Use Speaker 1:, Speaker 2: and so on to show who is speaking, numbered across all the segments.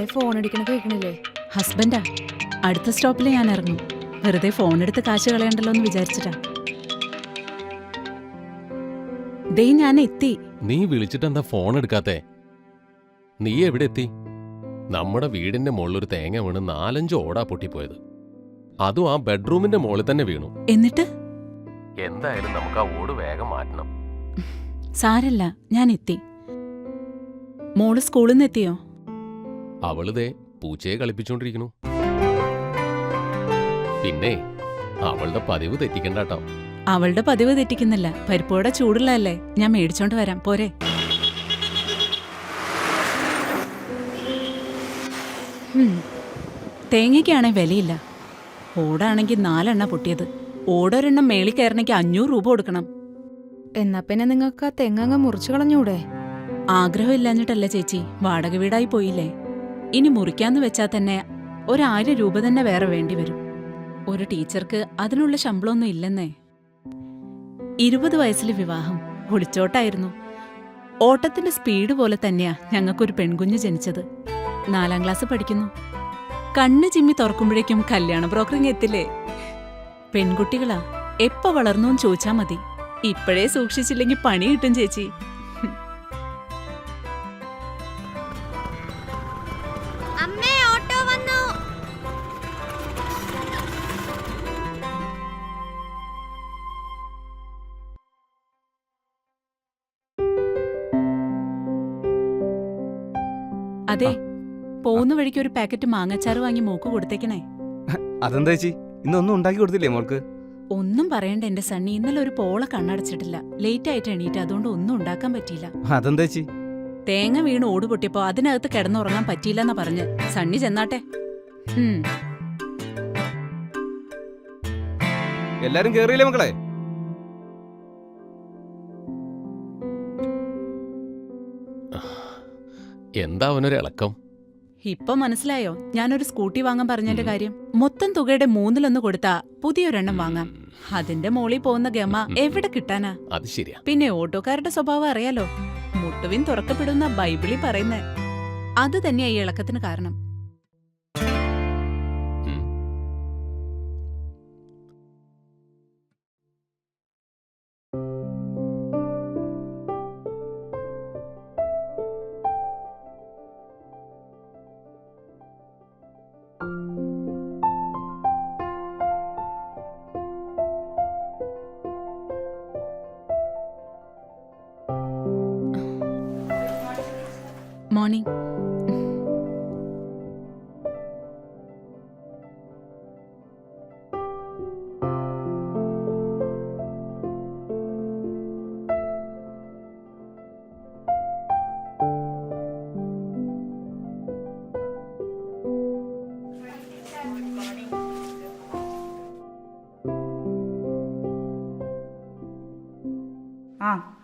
Speaker 1: മോളെ ഫോൺ അടിക്കണ കേൾക്കണില്ലേ?
Speaker 2: ഹസ്ബൻഡാ അടുത്ത സ്റ്റോപ്പിൽ ഞാൻ ഇറങ്ങും വെറുതെ ഫോൺ എടുത്ത് കാശ് കളയണ്ടല്ലോ എന്ന് വിചാരിച്ചിട്ടാ. ദേ ഞാൻ എത്തി
Speaker 3: നീ വിളിച്ചിട്ട് എന്താ ഫോൺ എടുക്കാത്തെ? നീ എവിടെ എത്തി? നമ്മുടെ വീടിന്റെ മുകളിലൊരു തേങ്ങ വീണ് നാലഞ്ച് ഓടാ പൊട്ടിപ്പോയത്. അതും ആ ബെഡ്റൂമിന്റെ മുകളിൽ തന്നെ വീണു.
Speaker 2: എന്നിട്ട്?
Speaker 3: എന്തായാലും നമുക്ക് ആ ഓട് വേഗം മാറ്റണം.
Speaker 2: സാരല്ല ഞാൻ എത്തി മോൾ സ്കൂളിൽ നിന്ന് എത്തിയോ
Speaker 3: അവളിതേ പൂച്ചയെ കളിപ്പിച്ചോണ്ടിരിക്കണു പിന്നെ അവളുടെ പതിവ് തെറ്റിക്കണ്ടാട്ടോ.
Speaker 2: അവളുടെ പതിവ് തെറ്റിക്കുന്നില്ല. പരിപ്പോടെ ചൂടുള്ളതല്ലേ. ഞാൻ മേടിച്ചോണ്ട് വരാം. പോരെ. തേങ്ങയ്ക്കാണെ വിലയില്ല. ഓടാണെങ്കിൽ നാലെണ്ണ പൊട്ടിയത്. ഓടൊരെണ്ണം മേളി കയറണമെങ്കിൽ അഞ്ഞൂറ് രൂപ കൊടുക്കണം.
Speaker 1: എന്നാ പിന്നെ നിങ്ങൾക്ക് ആ തെങ്ങങ്ങ് മുറിച്ചു കളഞ്ഞൂടെ?
Speaker 2: ആഗ്രഹമില്ലാഞ്ഞിട്ടല്ല ചേച്ചി. വാടക വീടായി പോയില്ലേ. ഇനി മുറിക്കാന്ന് വെച്ചാൽ തന്നെ ഒരായിരം രൂപ തന്നെ വേറെ വേണ്ടി വരും. ഒരു ടീച്ചർക്ക് അതിനുള്ള ശമ്പളമൊന്നും ഇല്ലെന്നേ. ഇരുപത് വയസ്സിലെ വിവാഹം ഒളിച്ചോട്ടായിരുന്നു. ഓട്ടത്തിന്റെ സ്പീഡ് പോലെ തന്നെയാ ഞങ്ങൾക്കൊരു പെൺകുഞ്ഞ് ജനിച്ചത്. നാലാം ക്ലാസ് പഠിക്കുന്നു. കണ്ണ് ചിമ്മി തുറക്കുമ്പോഴേക്കും കല്യാണ ബ്രോക്കറിങ് എത്തില്ലേ? പെൺകുട്ടികളാ എപ്പോ വളർന്നു ചോദിച്ചാ മതി. ഇപ്പോഴേ സൂക്ഷിച്ചില്ലെങ്കിൽ പണി കിട്ടും ചേച്ചി. അതെ. പോകുന്ന വഴിക്ക് ഒരു പാക്കറ്റ് മാങ്ങച്ചാറ് വാങ്ങി മോക്ക് കൊടുത്തേക്കണേ.
Speaker 4: അതെന്താ ചേച്ചി? ഇന്നൊന്നും ഉണ്ടാക്കി കൊടുത്തില്ലേ മോൾക്ക്?
Speaker 2: ഒന്നും പറയണ്ട എന്റെ സണ്ണി. ഇന്നലെ ഒരു പോള കണ്ണടച്ചിട്ടില്ല. ലേറ്റ് ആയിട്ട് എണീറ്റ് അതുകൊണ്ട് ഒന്നും ഉണ്ടാക്കാൻ പറ്റിയില്ല.
Speaker 4: അതെന്താ ചേച്ചി?
Speaker 2: തേങ്ങ വീണ് ഓട് പൊട്ടിയപ്പോ അതിനകത്ത് കിടന്നുറങ്ങാൻ പറ്റിയില്ലെന്നാ പറഞ്ഞ്. സണ്ണി ചെന്നാട്ടെ.
Speaker 4: എല്ലാരും കേറിയില്ലേ മക്കളെ?
Speaker 3: എന്താ അവനൊരു ഇളക്കം?
Speaker 2: ഇപ്പൊ മനസ്സിലായോ? ഞാനൊരു സ്കൂട്ടി വാങ്ങാൻ പറഞ്ഞതിന്റെ കാര്യം. മൊത്തം തുകയുടെ മൂന്നിലൊന്ന് കൊടുത്താ പുതിയൊരെണ്ണം വാങ്ങാം. അതിന്റെ മോളിൽ പോകുന്ന ഗമ എവിടെ കിട്ടാനാ?
Speaker 3: അത് ശരിയാ.
Speaker 2: പിന്നെ ഓട്ടോക്കാരുടെ സ്വഭാവം അറിയാലോ. മുട്ടുവിൻ തുറക്കപ്പെടുന്ന ബൈബിളിൽ പറയുന്നേ. അത് തന്നെയാ ഈ ഇളക്കത്തിന് കാരണം.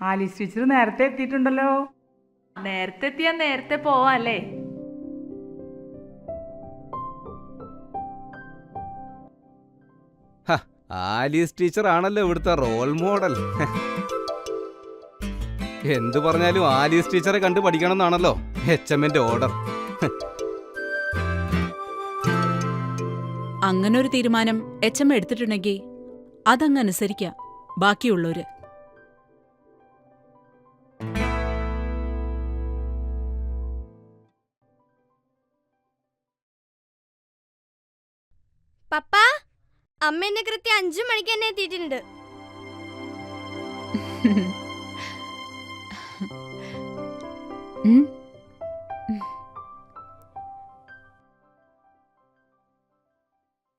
Speaker 5: ആലീസ് ടീച്ചർ നേരത്തെ എത്തിയിട്ടുണ്ടല്ലോ. നേരത്തെ എത്തിയാ നേരത്തെ പോവാല്ലേ?
Speaker 4: ആലീസ് ടീച്ചർ ആണല്ലോ ഇവിടുത്തെ റോൾ മോഡൽ എന്തു പറഞ്ഞാലും ആലീസ് ടീച്ചറെ കണ്ട് പഠിക്കണം എന്നാണല്ലോ എച്ച് എമ്മിന്റെ ഓർഡർ
Speaker 2: അങ്ങനെ ഒരു തീരുമാനം എച്ച് എം എടുത്തിട്ടുണ്ടെങ്കിൽ അതങ്ങ് ബാക്കിയുള്ളവർ ബാക്കിയുള്ളവര്.
Speaker 6: പപ്പ അമ്മ എന്നെ കൃത്യം അഞ്ചു മണിക്ക് തന്നെ എത്തിയിട്ടുണ്ട്.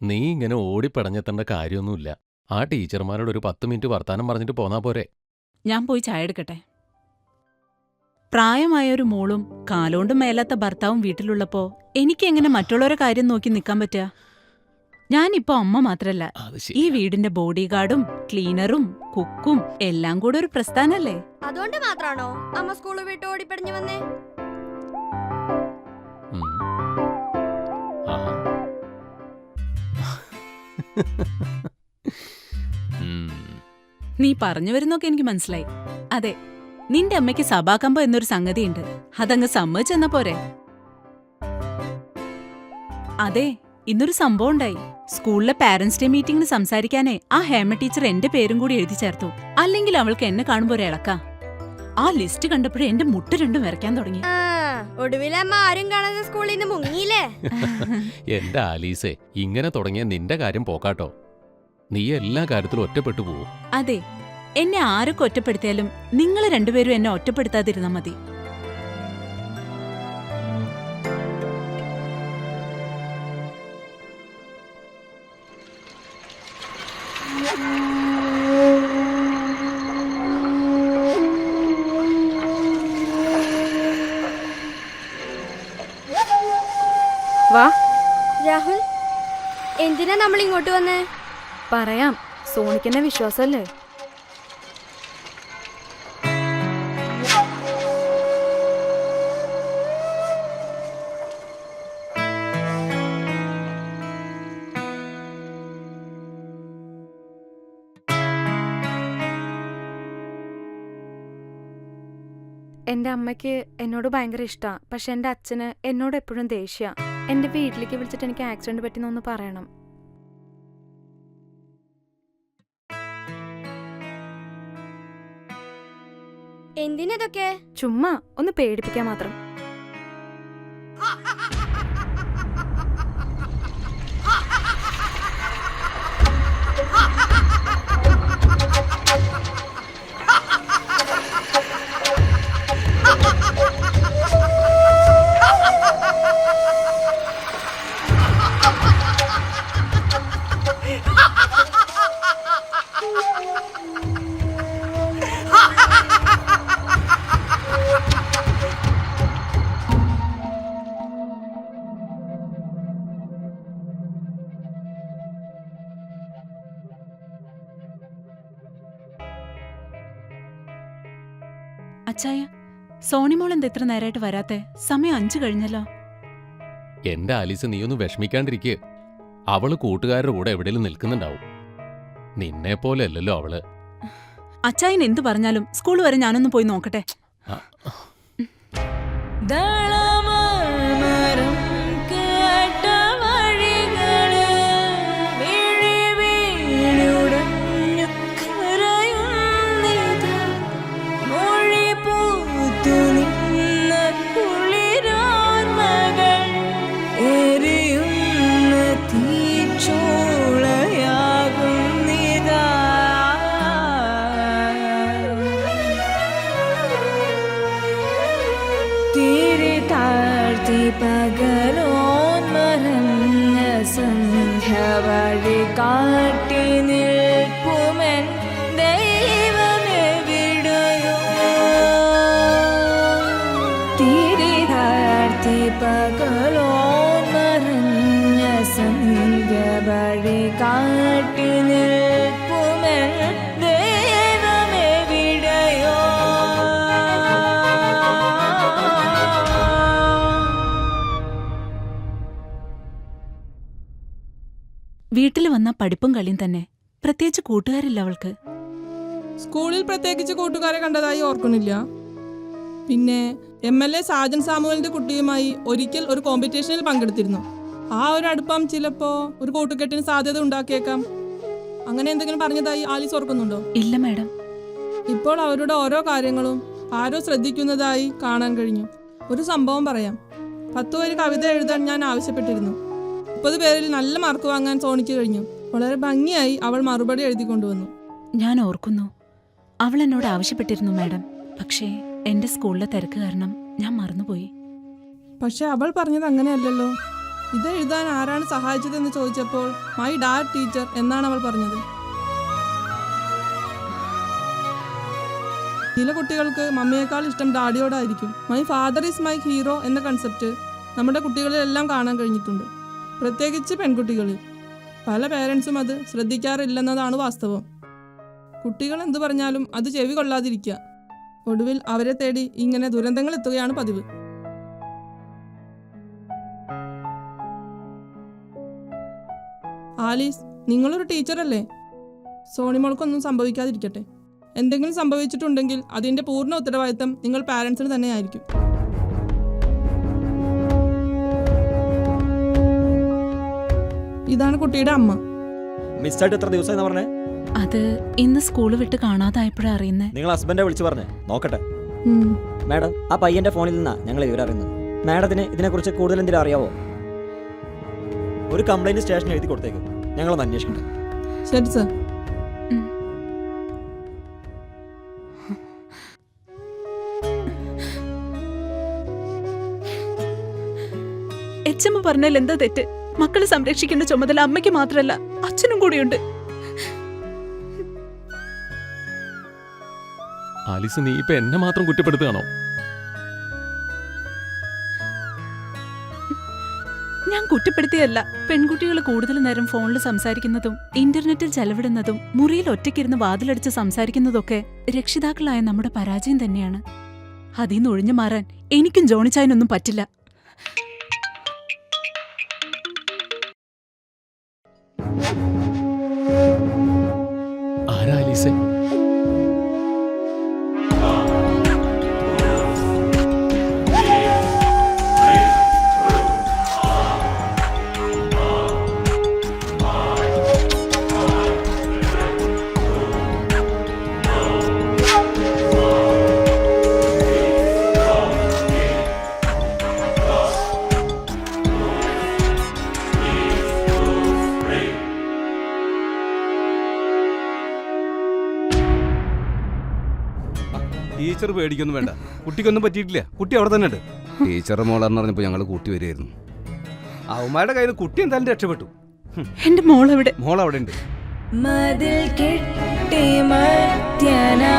Speaker 3: നീ ഇങ്ങനെ ഓടിപ്പടഞ്ഞെത്തേണ്ട കാര്യമൊന്നുമില്ല. ആ ടീച്ചർമാരോട് ഒരു പത്ത് മിനിറ്റ് വർത്താനം പറഞ്ഞിട്ട് പോന്നാ പോരെ.
Speaker 2: ഞാൻ പോയി ചായ എടുക്കട്ടെ? പ്രായമായ ഒരു മോളും കാലോണ്ടും മേലാത്ത ഭർത്താവും വീട്ടിലുള്ളപ്പോ എനിക്കെങ്ങനെ മറ്റുള്ളവരെ കാര്യം നോക്കി നിൽക്കാൻ പറ്റുക ഞാനിപ്പോ അമ്മ മാത്രല്ല. ഈ വീടിന്റെ ബോഡി ഗാർഡും ക്ലീനറും കുക്കും എല്ലാം കൂടെ ഒരു പ്രസ്ഥാനല്ലേ?
Speaker 6: അതുകൊണ്ട് മാത്രാണോ? അമ്മ സ്കൂളിൽ വിട്ട് ഓടിപ്പടിഞ്ഞു വന്നേ.
Speaker 2: നീ പറഞ്ഞു വരുന്നൊക്കെ എനിക്ക് മനസ്സിലായി. അതെ നിന്റെ അമ്മയ്ക്ക് സഭാകമ്പം എന്നൊരു സംഗതിയുണ്ട്. അതങ്ങ് സമ്മതിച്ചെന്ന പോരെ? അതെ ഇന്നൊരു സംഭവം ഉണ്ടായി. സ്കൂളിലെ പാരന്റ്സ് ഡേ മീറ്റിംഗിന് സംസാരിക്കാനേ ആ ഹേമ ടീച്ചർ എന്റെ പേരും കൂടി എഴുതി ചേർത്തു. അല്ലെങ്കിൽ അവൾക്ക് എന്നെ കാണുമ്പോ ഒരു ഇളക്ക. ആ ലിസ്റ്റ് കണ്ടപ്പോഴേ എന്റെ മുട്ട രണ്ടും വരയ്ക്കാൻ തുടങ്ങി.
Speaker 6: ഒടുവിലമ്മ ആരും കാണാതെ സ്കൂളിൽ നിന്ന് മുങ്ങിയില്ലേ?
Speaker 3: എന്റെ ആലീസേ ഇങ്ങനെ തുടങ്ങിയ നിന്റെ കാര്യം പോക്കാട്ടോ. നീ എല്ലാ കാര്യത്തിലും ഒറ്റപ്പെട്ടു പോവും.
Speaker 2: അതെ എന്നെ ആരൊക്കെ ഒറ്റപ്പെടുത്തിയാലും നിങ്ങൾ രണ്ടുപേരും എന്നെ ഒറ്റപ്പെടുത്താതിരുന്നാ മതി.
Speaker 6: നമ്മൾ ഇങ്ങോട്ട് വന്നേ?
Speaker 1: പറയാം. സോണിക്കെന്നെ വിശ്വാസമല്ലേ എന്റെ അമ്മയ്ക്ക് എന്നോട് ഭയങ്കര ഇഷ്ടമാണ് പക്ഷെ എന്റെ അച്ഛന് എന്നോട് എപ്പോഴും ദേഷ്യ. എന്റെ വീട്ടിലേക്ക് വിളിച്ചിട്ട് എനിക്ക് ആക്സിഡന്റ് പറ്റിയെന്നൊന്ന് പറയണം.
Speaker 6: എന്തിനതൊക്കെ?
Speaker 1: ചുമ്മാ ഒന്ന് പേടിപ്പിക്കാൻ മാത്രം.
Speaker 2: സോണിമോൾ എന്താ ഇത്ര നേരമായിട്ട് വരാത്തെ? സമയം അഞ്ചു കഴിഞ്ഞല്ലോ.
Speaker 3: എന്റെ ആലീസ് നീ ഒന്ന് വിഷമിക്കാണ്ടിരിക്കുക അവൾ കൂട്ടുകാരുടെ കൂടെ എവിടെയും നിൽക്കുന്നുണ്ടാവും. നിന്നെ പോലെ അല്ലല്ലോ അവൾ.
Speaker 2: അച്ചായൻ എന്തു പറഞ്ഞാലും സ്കൂൾ വരെ ഞാനൊന്ന് പോയി നോക്കട്ടെ.
Speaker 7: തിരിതാഴ്ത്തി ദൈവമെവിടെയോ
Speaker 2: വീട്ടിൽ വന്ന പഠിപ്പും കളിയും തന്നെ പ്രത്യേകിച്ച് കൂട്ടുകാരില്ല അവൾക്ക്.
Speaker 8: സ്കൂളിൽ പ്രത്യേകിച്ച് കൂട്ടുകാരെ കണ്ടതായി ഓർക്കുന്നില്ല. പിന്നെ എം എൽ എ സാജൻ സാമുവലിന്റെ കുട്ടിയുമായി ഒരിക്കൽ ഒരു കോമ്പറ്റീഷനിൽ പങ്കെടുത്തിരുന്നു. ആ ഒരു അടുപ്പം ചിലപ്പോ ഒരു കൂട്ടുകെട്ടിന് സാധ്യത ഉണ്ടാക്കിയേക്കാം. അങ്ങനെ എന്തെങ്കിലും പറഞ്ഞതായി ആലീസ് ഓർക്കുന്നുണ്ടോ?
Speaker 2: ഇല്ല മാഡം.
Speaker 8: ഇപ്പോൾ അവരുടെ ഓരോ കാര്യങ്ങളും ആരോ ശ്രദ്ധിക്കുന്നതായി കാണാൻ കഴിഞ്ഞു. ഒരു സംഭവം പറയാം. പത്ത് പേര് കവിത എഴുതാൻ ഞാൻ ആവശ്യപ്പെട്ടിരുന്നു. മുപ്പത് പേരിൽ നല്ല മാർക്ക് വാങ്ങാൻ സോണിക്ക് കഴിഞ്ഞു. വളരെ ഭംഗിയായി അവൾ മറുപടി എഴുതി കൊണ്ടുവന്നു
Speaker 2: ഞാൻ ഓർക്കുന്നു. അവൾ എന്നോട് ആവശ്യപ്പെട്ടിരുന്നു മാഡം. പക്ഷേ എന്റെ സ്കൂളിലെ തിരക്ക് കാരണം ഞാൻ മറന്നുപോയി.
Speaker 8: പക്ഷെ അവൾ പറഞ്ഞത് അങ്ങനെയല്ലല്ലോ. ഇത് എഴുതാൻ ആരാണ് സഹായിച്ചതെന്ന് ചോദിച്ചപ്പോൾ മൈ ഡാഡ് ടീച്ചർ എന്നാണ് അവൾ പറഞ്ഞത്. ചില കുട്ടികൾക്ക് മമ്മിയേക്കാൾ ഇഷ്ടം ഡാഡിയോടായിരിക്കും. My father is my hero എന്ന കൺസെപ്റ്റ് നമ്മുടെ കുട്ടികളിലെല്ലാം കാണാൻ കഴിഞ്ഞിട്ടുണ്ട്. പ്രത്യേകിച്ച് പെൺകുട്ടികളിൽ. പല പേരൻസും അത് ശ്രദ്ധിക്കാറില്ലെന്നതാണ് വാസ്തവം. കുട്ടികൾ എന്തു പറഞ്ഞാലും അത് ചെവി കൊള്ളാതിരിക്കുക. ഒടുവിൽ അവരെ തേടി ഇങ്ങനെ ദുരന്തങ്ങൾ എത്തുകയാണ് പതിവ്. ആലീസ് നിങ്ങളൊരു ടീച്ചറല്ലേ? സോണിമോൾക്കൊന്നും സംഭവിക്കാതിരിക്കട്ടെ. എന്തെങ്കിലും സംഭവിച്ചിട്ടുണ്ടെങ്കിൽ അതിന്റെ പൂർണ ഉത്തരവാദിത്തം നിങ്ങൾ പാരൻസിന് തന്നെയായിരിക്കും. ഇതാണ് കുട്ടിയുടെ അമ്മ.
Speaker 9: മിസ്സായിട്ട് എത്ര ദിവസമായി പറഞ്ഞേ?
Speaker 2: അത് ഇന്ന് സ്കൂൾ വിട്ട് കാണാതായപ്പോഴാ അറിയുന്നേ.
Speaker 9: നിങ്ങൾ ഹസ്ബൻഡെ വിളിച്ചു പറഞ്ഞേ. നോക്കട്ടെ. മാഡം ആ പയ്യന്റെ ഫോണിൽ നിന്നാ ഞങ്ങൾ വിവരം അറിയുന്നത്. മാഡത്തിന് ഇതിനെക്കുറിച്ച് കൂടുതൽ എന്തെങ്കിലും അറിയാവോ? ഒരു കംപ്ലൈന്റ് സ്റ്റേഷൻ എഴുതി കൊടുത്തേക്ക്. ഞങ്ങളൊന്ന് അന്വേഷിക്കട്ടെ.
Speaker 8: ശരി സർ.
Speaker 2: എച്ച് എം പറഞ്ഞാൽ എന്താ തെറ്റ്? മക്കളെ സംരക്ഷിക്കേണ്ട ചുമതല അമ്മയ്ക്ക് മാത്രമല്ല അച്ഛനും കൂടിയുണ്ട്.
Speaker 3: ആലിസ് നീ ഇപ്പൊ എന്നെ മാത്രം കുറ്റപ്പെടുത്തുകയാണോ?
Speaker 2: ഞാൻ കുറ്റപ്പെടുത്തിയല്ല പെൺകുട്ടികൾ കൂടുതൽ നേരം ഫോണിൽ സംസാരിക്കുന്നതും ഇന്റർനെറ്റിൽ ചെലവിടുന്നതും മുറിയിൽ ഒറ്റയ്ക്കിരുന്ന് വാതിലടിച്ച് സംസാരിക്കുന്നതൊക്കെ രക്ഷിതാക്കളായ നമ്മുടെ പരാജയം തന്നെയാണ്. അതിൽ നിന്ന് ഒഴിഞ്ഞു മാറാൻ എനിക്കും ജോണിച്ചായനൊന്നും പറ്റില്ല.
Speaker 4: പേടിക്കൊന്നും വേണ്ട. കുട്ടിക്കൊന്നും പറ്റിയിട്ടില്ല. കുട്ടി അവിടെ തന്നെ ഉണ്ട്. ടീച്ചറുടെ മോളെന്ന് പറഞ്ഞപ്പോൾ ഞങ്ങൾ കൂട്ടി വരികയായിരുന്നു അവന്മാരുടെ കയ്യിൽ നിന്ന് കുട്ടി എന്തായാലും രക്ഷപ്പെട്ടു.
Speaker 2: എന്റെ മോളവിടെ?
Speaker 4: മോൾ അവിടെ ഉണ്ട്.
Speaker 7: മതിൽ കെട്ടി മത്യനാ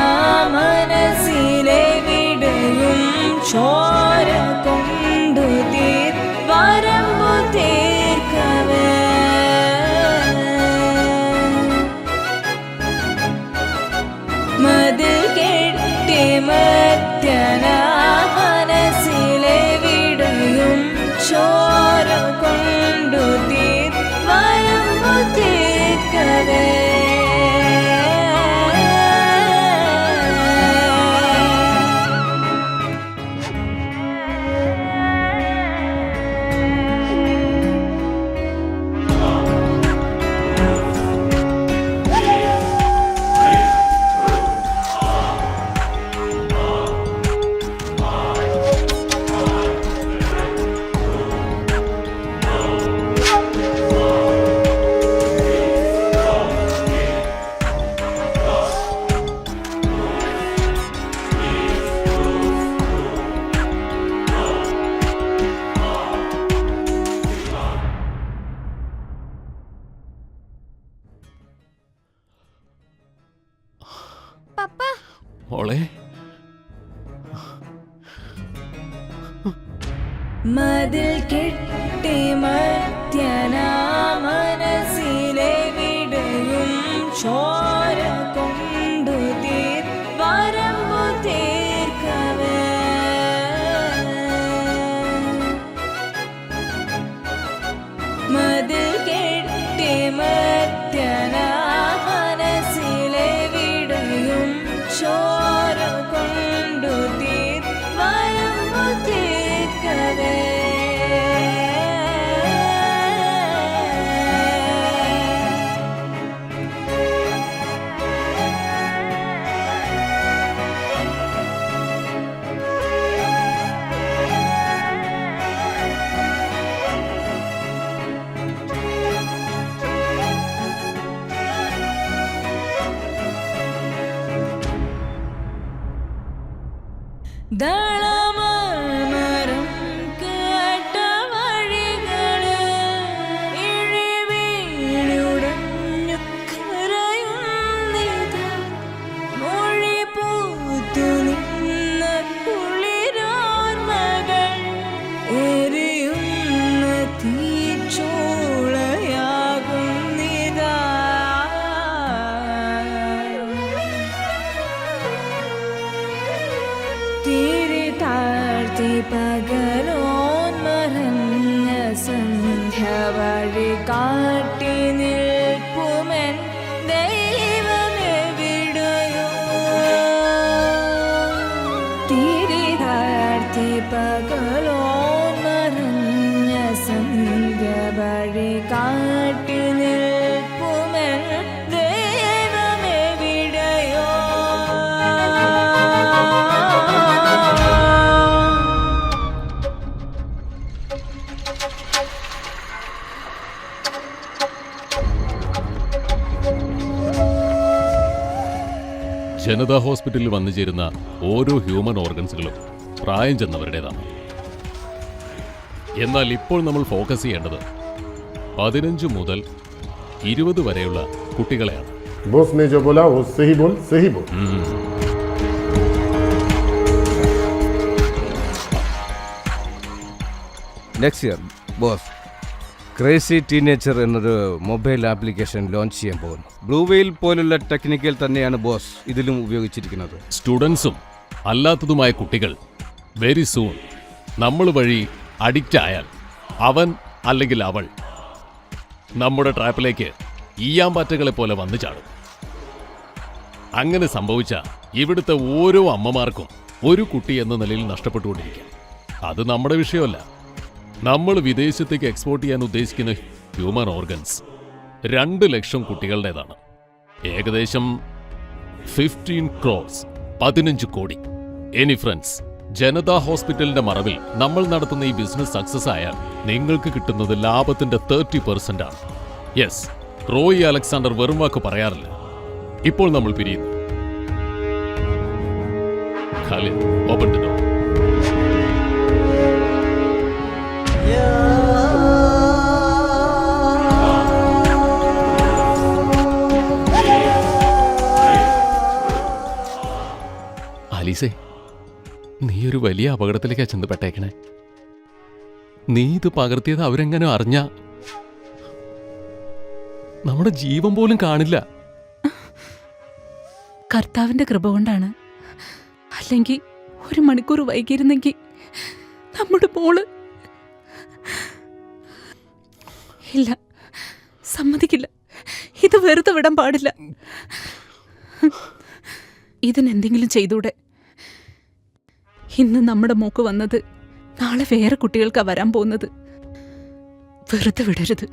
Speaker 7: Lord. ದಳ
Speaker 3: ജനതാ ഹോസ്പിറ്റലിൽ വന്നുചേരുന്ന ഓരോ ഹ്യൂമൻ ഓർഗൻസുകളും പ്രായം ചെന്നവരുടേതാണ്. എന്നാൽ ഇപ്പോൾ നമ്മൾ ഫോക്കസ് ചെയ്യേണ്ടത് പതിനഞ്ച് മുതൽ ഇരുപത് വരെയുള്ള കുട്ടികളെയാണ്. Boss
Speaker 4: next year boss crazy ടീനേച്ചർ എന്നൊരു മൊബൈൽ ആപ്ലിക്കേഷൻ ലോഞ്ച് ചെയ്യാൻ പോകുന്നു. ബ്ലൂ വെയിൽ പോലുള്ള ടെക്നിക്കൽ തന്നെയാണ് ബോസ് ഇതിലും ഉപയോഗിച്ചിരിക്കുന്നത്.
Speaker 3: സ്റ്റുഡൻസും അല്ലാത്തതുമായ കുട്ടികൾ വെരി സൂൺ നമ്മൾ വഴി അഡിക്റ്റ് ആയാൽ അവൻ അല്ലെങ്കിൽ അവൾ നമ്മുടെ ട്രാപ്പിലേക്ക് ഈയാമ്പാറ്റകളെ പോലെ വന്നു ചാടും. അങ്ങനെ സംഭവിച്ച ഇവിടുത്തെ ഓരോ അമ്മമാർക്കും ഒരു കുട്ടി എന്ന നിലയിൽ നഷ്ടപ്പെട്ടുകൊണ്ടിരിക്കും. അത് നമ്മുടെ വിഷയമല്ല. നമ്മൾ വിദേശത്തേക്ക് എക്സ്പോർട്ട് ചെയ്യാൻ ഉദ്ദേശിക്കുന്ന ഹ്യൂമൻ ഓർഗൻസ് രണ്ട് ലക്ഷം കുട്ടികളുടേതാണ്. ഏകദേശം ഫിഫ്റ്റീൻ ക്രോസ് പതിനഞ്ച് കോടി. എനി ഫ്രണ്ട്സ് ജനതാ ഹോസ്പിറ്റലിന്റെ മറവിൽ നമ്മൾ നടത്തുന്ന ഈ ബിസിനസ് സക്സസ് ആയാൽ നിങ്ങൾക്ക് കിട്ടുന്നത് ലാഭത്തിന്റെ തേർട്ടി പെർസെന്റ് ആണ്. യെസ് റോയി അലക്സാണ്ടർ വെറും വാക്ക് പറയാറില്ല. ഇപ്പോൾ നമ്മൾ പിരിയുന്നു. ഖാലിദ് ഓപ്പൺ ദ ഡോർ ആലീസേ നീ ഒരു വലിയ അപകടത്തിലേക്കാ ചെന്ന് പെട്ടേക്കണേ നീ ഇത് പകർത്തിയത് അവരെങ്ങനെ അറിഞ്ഞ? നമ്മുടെ ജീവൻ പോലും കാണില്ല.
Speaker 2: കർത്താവിന്റെ കൃപ കൊണ്ടാണ്. അല്ലെങ്കിൽ ഒരു മണിക്കൂർ വൈകിയിരുന്നെങ്കിൽ നമ്മുടെ മോൾ ഇല്ല സമ്മതിക്കില്ല. ഇത് വെറുതെ വിടാൻ പാടില്ല. ഇതിനെന്തെങ്കിലും ചെയ്തൂടെ? ഇന്ന് നമ്മുടെ മോക്ക് വന്നത് നാളെ വേറെ കുട്ടികൾക്കാ വരാൻ പോകുന്നത്. വെറുതെ വിടരുത്.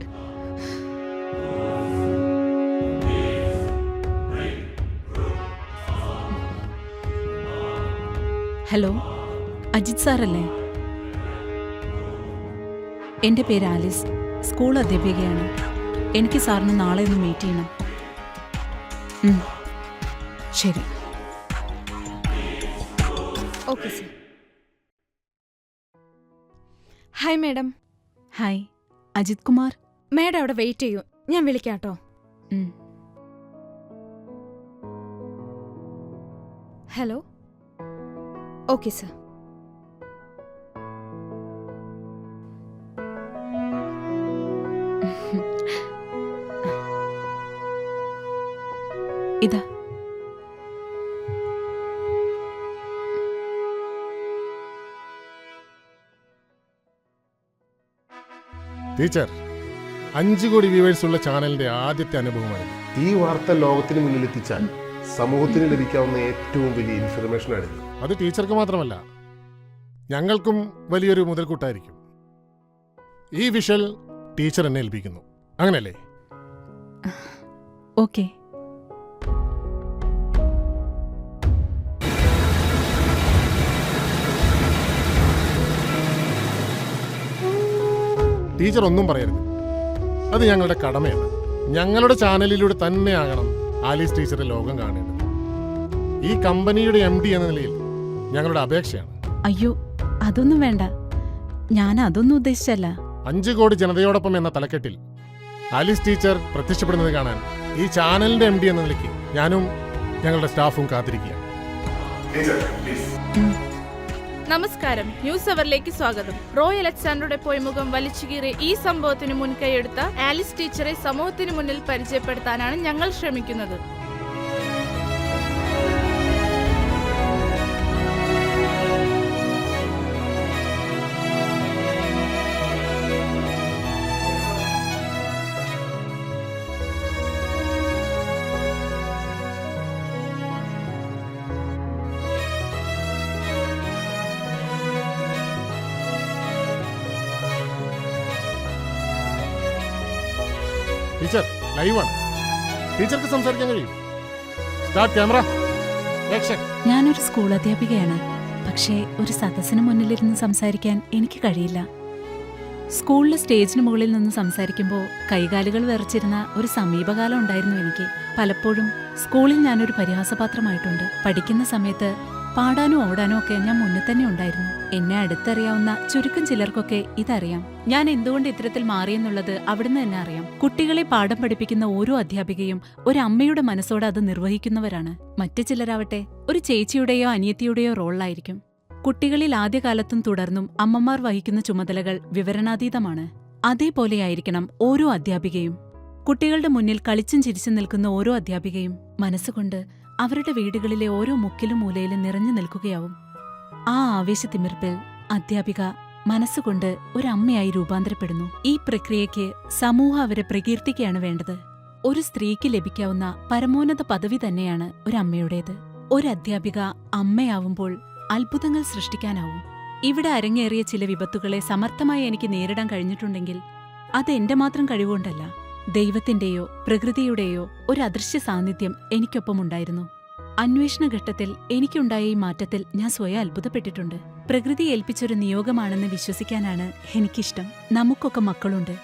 Speaker 2: ഹലോ അജിത് സാറല്ലേ? എന്റെ പേര് ആലിസ്. സ്കൂൾ അധ്യാപികയാണ്. എനിക്ക് സാറിന് നാളെ ഒന്ന് മീറ്റ് ചെയ്യണം. ശരി.
Speaker 1: Okay sir hi madam
Speaker 2: hi Ajith Kumar?
Speaker 1: Madam അവിടെ വെയിറ്റ് ചെയ്യൂ. ഞാൻ വിളിക്കാം കേട്ടോ. ഹലോ ഓക്കെ സർ
Speaker 2: ഇതാ.
Speaker 10: ടീച്ചർ അഞ്ച് കോടി വ്യൂവേഴ്സ് ഉള്ള ചാനലിന്റെ ആദ്യത്തെ അനുഭവമാണ് ഈ വാർത്ത ലോകത്തിന് മുന്നിൽ എത്തിച്ചാൽ സമൂഹത്തിന് ലഭിക്കാവുന്ന ഏറ്റവും വലിയ ഇൻഫർമേഷൻ ആണ് അത് ടീച്ചർക്ക് മാത്രമല്ല ഞങ്ങൾക്കും വലിയൊരു മുതൽക്കൂട്ടായിരിക്കും. ഈ വിഷൽ ടീച്ചർ എന്നെ ഏൽപ്പിക്കുന്നു. അങ്ങനല്ലേ?
Speaker 2: ഓക്കെ.
Speaker 10: ടീച്ചർ ഒന്നും പറയരുത്. അത് ഞങ്ങളുടെ കടമയാണ്. ഞങ്ങളുടെ ചാനലിലൂടെ തന്നെയാകണം ആലീസ് ടീച്ചറെ ലോകം കാണേണ്ടത്. ഈ കമ്പനിയുടെ എം ഡി എന്ന നിലയിൽ ഞങ്ങളുടെ അപേക്ഷയാണ്.
Speaker 2: അയ്യോ അതൊന്നും വേണ്ട. ഞാൻ അതൊന്നും ഉദ്ദേശിച്ചല്ല.
Speaker 10: അഞ്ചു കോടി ജനതയോടൊപ്പം എന്ന തലക്കെട്ടിൽ ആലീസ് ടീച്ചർ പ്രത്യക്ഷപ്പെടുന്നത് കാണാൻ ഈ ചാനലിന്റെ എം ഡി എന്ന നിലയ്ക്ക് ഞാനും ഞങ്ങളുടെ സ്റ്റാഫും കാത്തിരിക്കുകയാണ്.
Speaker 5: നമസ്കാരം. ന്യൂസ് അവറിലേക്ക് സ്വാഗതം. റോയ് അലക്സാണ്ടറുടെ പൊയ്മുഖം വലിച്ചുകീറി ഈ സംഭവത്തിന് മുൻകൈയെടുത്ത ആലിസ് ടീച്ചറെ സമൂഹത്തിന് മുന്നിൽ പരിചയപ്പെടുത്താനാണ് ഞങ്ങൾ ശ്രമിക്കുന്നത്.
Speaker 10: ടീച്ചർ ലൈവാണ്. ടീച്ചർക്ക് സംസാരിക്കാൻ കഴിയും. Start camera. ആക്ഷൻ
Speaker 2: ഞാനൊരു സ്കൂൾ അധ്യാപികയാണ്. പക്ഷേ ഒരു സദസ്സിന് മുന്നിലിരുന്ന് സംസാരിക്കാൻ എനിക്ക് കഴിയില്ല. സ്കൂളിലെ സ്റ്റേജിന് മുകളിൽ നിന്ന് സംസാരിക്കുമ്പോൾ കൈകാലുകൾ വിറച്ചിരുന്ന ഒരു സമീപകാലം ഉണ്ടായിരുന്നു എനിക്ക്. പലപ്പോഴും സ്കൂളിൽ ഞാനൊരു പരിഹാസപാത്രമായിട്ടുണ്ട്. പഠിക്കുന്ന സമയത്ത് പാടാനോ ഓടാനോ ഒക്കെ ഞാൻ മുന്നിൽ തന്നെ ഉണ്ടായിരുന്നു. എന്നെ അടുത്തറിയാവുന്ന ചുരുക്കം ചിലർക്കൊക്കെ ഇതറിയാം. ഞാൻ എന്തുകൊണ്ട് ഇത്തരത്തിൽ മാറിയെന്നുള്ളത് അവിടുന്ന് തന്നെ അറിയാം. കുട്ടികളെ പാഠം പഠിപ്പിക്കുന്ന ഓരോ അധ്യാപികയും ഒരു അമ്മയുടെ മനസ്സോടെ അത് നിർവഹിക്കുന്നവരാണ്. മറ്റു ചിലരാവട്ടെ ഒരു ചേച്ചിയുടെയോ അനിയത്തിയുടെയോ റോളിലായിരിക്കും. കുട്ടികളിൽ ആദ്യകാലത്തും തുടർന്നും അമ്മമാർ വഹിക്കുന്ന ചുമതലകൾ വിവരണാതീതമാണ്. അതേപോലെയായിരിക്കണം ഓരോ അധ്യാപികയും. കുട്ടികളുടെ മുന്നിൽ കളിച്ചും ചിരിച്ചും നിൽക്കുന്ന ഓരോ അധ്യാപികയും മനസ്സുകൊണ്ട് അവരുടെ വീടുകളിലെ ഓരോ മുക്കിലും മൂലയിലും നിറഞ്ഞു നിൽക്കുകയാവും. ആ ആവേശത്തിമിർപ്പിൽ അധ്യാപിക മനസ്സുകൊണ്ട് ഒരമ്മയായി രൂപാന്തരപ്പെടുന്നു. ഈ പ്രക്രിയയ്ക്ക് സമൂഹം അവരെ പ്രകീർത്തിക്കുകയാണ് വേണ്ടത്. ഒരു സ്ത്രീക്ക് ലഭിക്കാവുന്ന പരമോന്നത പദവി തന്നെയാണ് ഒരമ്മയുടേത്. ഒരു അധ്യാപിക അമ്മയാവുമ്പോൾ അത്ഭുതങ്ങൾ സൃഷ്ടിക്കാനാവും. ഇവിടെ അരങ്ങേറിയ ചില വിപത്തുകളെ സമർത്ഥമായി എനിക്ക് നേരിടാൻ കഴിഞ്ഞിട്ടുണ്ടെങ്കിൽ അത് എന്റെ മാത്രം കഴിവുകൊണ്ടല്ല. ദൈവത്തിന്റെയോ പ്രകൃതിയുടെയോ ഒരു അദൃശ്യ സാന്നിധ്യം എനിക്കൊപ്പമുണ്ടായിരുന്നു. അന്വേഷണ ഘട്ടത്തിൽ എനിക്കുണ്ടായ ഈ മാറ്റത്തിൽ ഞാൻ സ്വയം അത്ഭുതപ്പെട്ടിട്ടുണ്ട്. പ്രകൃതി ഏൽപ്പിച്ചൊരു നിയോഗമാണെന്ന് വിശ്വസിക്കാനാണ് എനിക്കിഷ്ടം. നമുക്കൊക്കെ മക്കളുണ്ട്.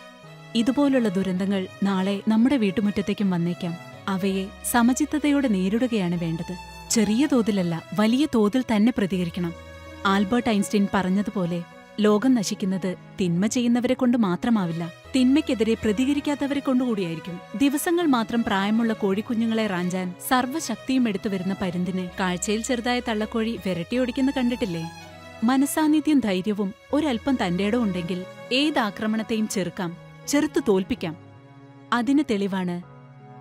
Speaker 2: ഇതുപോലുള്ള ദുരന്തങ്ങൾ നാളെ നമ്മുടെ വീട്ടുമുറ്റത്തേക്കും വന്നേക്കാം. അവയെ സമചിത്തതയോടെ നേരിടുകയാണ് വേണ്ടത്. ചെറിയ തോതിലല്ല വലിയ തോതിൽ തന്നെ പ്രതികരിക്കണം. ആൽബർട്ട് ഐൻസ്റ്റീൻ പറഞ്ഞതുപോലെ ലോകം നശിക്കുന്നത് തിന്മ ചെയ്യുന്നവരെ കൊണ്ട് മാത്രമാവില്ല. തിന്മയ്ക്കെതിരെ പ്രതികരിക്കാത്തവരെ കൊണ്ടുകൂടിയായിരിക്കും ദിവസങ്ങൾ മാത്രം പ്രായമുള്ള കോഴിക്കുഞ്ഞുങ്ങളെ റാഞ്ചാൻ സർവശക്തിയും എടുത്തു വരുന്ന പരുന്തിന് കാഴ്ചയിൽ ചെറുതായ തള്ളക്കോഴി വിരട്ടിയൊടിക്കുന്ന കണ്ടിട്ടില്ലേ? മനസാന്നിധ്യം ധൈര്യവും ഒരൽപ്പം തന്റേടം ഉണ്ടെങ്കിൽ ഏത് ആക്രമണത്തെയും ചെറുക്കാം ചെറുത്തു തോൽപ്പിക്കാം. അതിന് തെളിവാണ്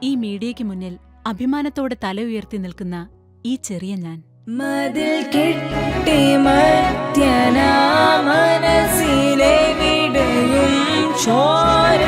Speaker 2: ഈ മീഡിയയ്ക്ക് മുന്നിൽ അഭിമാനത്തോടെ തല ഉയർത്തി നിൽക്കുന്ന ഈ ചെറിയ ഞാൻ.
Speaker 7: മതിൽ കെട്ടി മത്യനാ മനസ്സിലെ വിടയും ചോര